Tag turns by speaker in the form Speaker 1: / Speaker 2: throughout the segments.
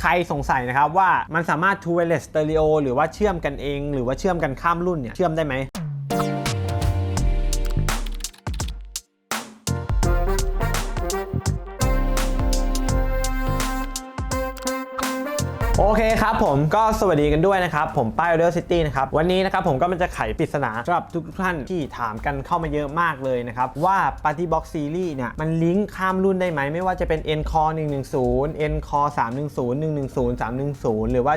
Speaker 1: ใครสงสัยนะครับว่ามันสามารถ True Wireless Stereo หรือว่าเชื่อมกันเอง หรือว่าเชื่อมกันข้ามรุ่นเนี่ยเชื่อมได้ไหม โอเคครับผมก็สวัสดีกันด้วยนะครับ ผมป้ายเดอร์ซิตี้นะครับ วันนี้นะครับผมก็มันจะไขปริศนาสำหรับทุกท่านที่ถามกันเข้ามาเยอะมากเลยนะครับ ว่า Party Box Series เนี่ย มันลิงก์ข้ามรุ่นได้ไหม ไม่ว่าจะเป็น N Core 110 N Core 310 110 310 หรือว่า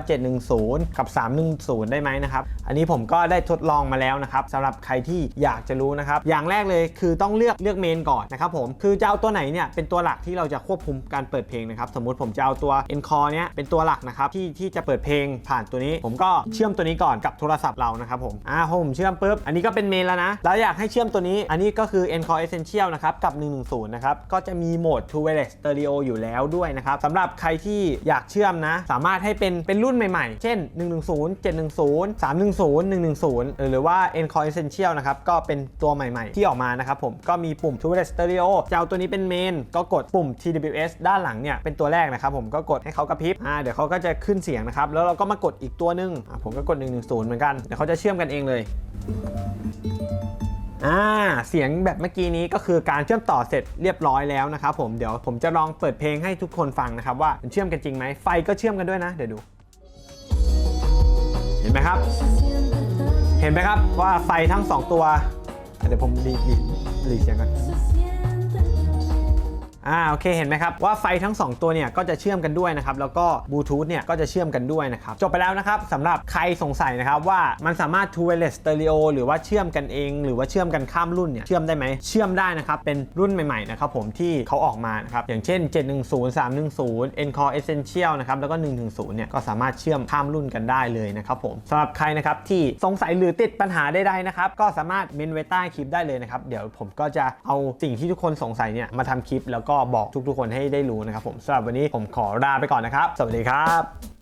Speaker 1: 710 กับ 310 ได้ไหมนะครับ อันนี้ผมก็ได้ทดลองมาแล้วนะครับสำหรับใครที่อยากจะรู้นะครับ อย่างแรกเลยคือต้องเลือกเลือกเมนก่อนนะครับผมคือจะเอาตัวไหนเนี่ยเป็นตัวหลักที่เราจะควบคุมการเปิดเพลงนะครับสมมติผมจะเอาตัว N Core เนี้ยเป็นตัวหลักนะครับที่ที่จะเปิดเพลงผ่านตัวนี้ ผมก็เชื่อมตัวนี้ก่อนกับโทรศัพท์เรานะครับผมอ่าพอผมเชื่อมปุ๊บอันนี้ก็เป็นเมนแล้วนะแล้วอยากให้เชื่อมตัวนี้ อันนี้ก็คือ Encore Essential นะครับกับ 110 นะครับก็จะมีโหมด True Wireless Stereo อยู่แล้วด้วยนะครับสำหรับใครที่อยากเชื่อมนะ สามารถให้เป็นเป็นรุ่นใหม่ๆ เช่น 110 710 310 110 หรือว่า Encore Essential นะครับก็เป็นตัวใหม่ๆ ที่ออกมานะครับผมก็มีปุ่ม True Wireless Stereo จะเอาตัวนี้เป็นเมนก็กดปุ่ม TWS ด้านหลังเนี่ยเป็นตัวแรกนะครับผมก็กดให้เขากระพริบอ่าเดี๋ยวเขาก็จะขึ้นเสียงนะครับ แล้วเราก็มากดอีกตัวหนึงอ่าผมก็กด 110 เหมือนกัน เดี๋ยวเขาจะเชื่อมกันเองเลยอ่าเสียงแบบเมื่อกี้นี้ก็คือการเชื่อมต่อเสร็จเรียบร้อยแล้วนะครับผมเดี๋ยวผมจะลองเปิดเพลงให้ทุกคนฟังนะครับว่ามันเชื่อมกันจริงไหมไฟก็เชื่อมกันด้วยนะ เดี๋ยวดู เห็นไหมครับ เห็นไหมครับว่าไฟทั้ง 2 ตัว เดี๋ยวผมรีรีรีเสียงก่อน อ่าโอเคเห็นไหมครับว่าไฟทั้ง 2 ตัวเนี่ยก็จะเชื่อมกันด้วยนะครับแล้วก็บลูทูธเนี่ยก็จะเชื่อมกันด้วยนะครับจบไปแล้วนะครับสำหรับใครสงสัยนะครับว่ามันสามารถ True Wireless Stereo หรือว่าเชื่อมกันเอง หรือว่าเชื่อมกันข้ามรุ่นเนี่ยเชื่อมได้ไหมเชื่อมได้นะครับเป็นรุ่นใหม่ๆนะครับผมที่เขาออกมานะครับอย่างเช่น 710 310 N Core Essential นะครับแล้วก็ 110เนี่ยก็สามารถเชื่อมข้ามรุ่นกันได้เลยนะครับผมสำหรับใครนะครับที่สงสัยหรือติดปัญหาใดๆนะครับก็สามารถเมนไว้ใต้คลิปได้เลยนะครับเดี๋ยวผมก็จะเอาสิ่งที่ทุกคนสงสัยเนี่ยมาทำคลิปแล้วก็บอกทุกๆคนให้ได้รู้นะครับผมสำหรับวันนี้ผมขอลาไปก่อนนะครับ สวัสดีครับ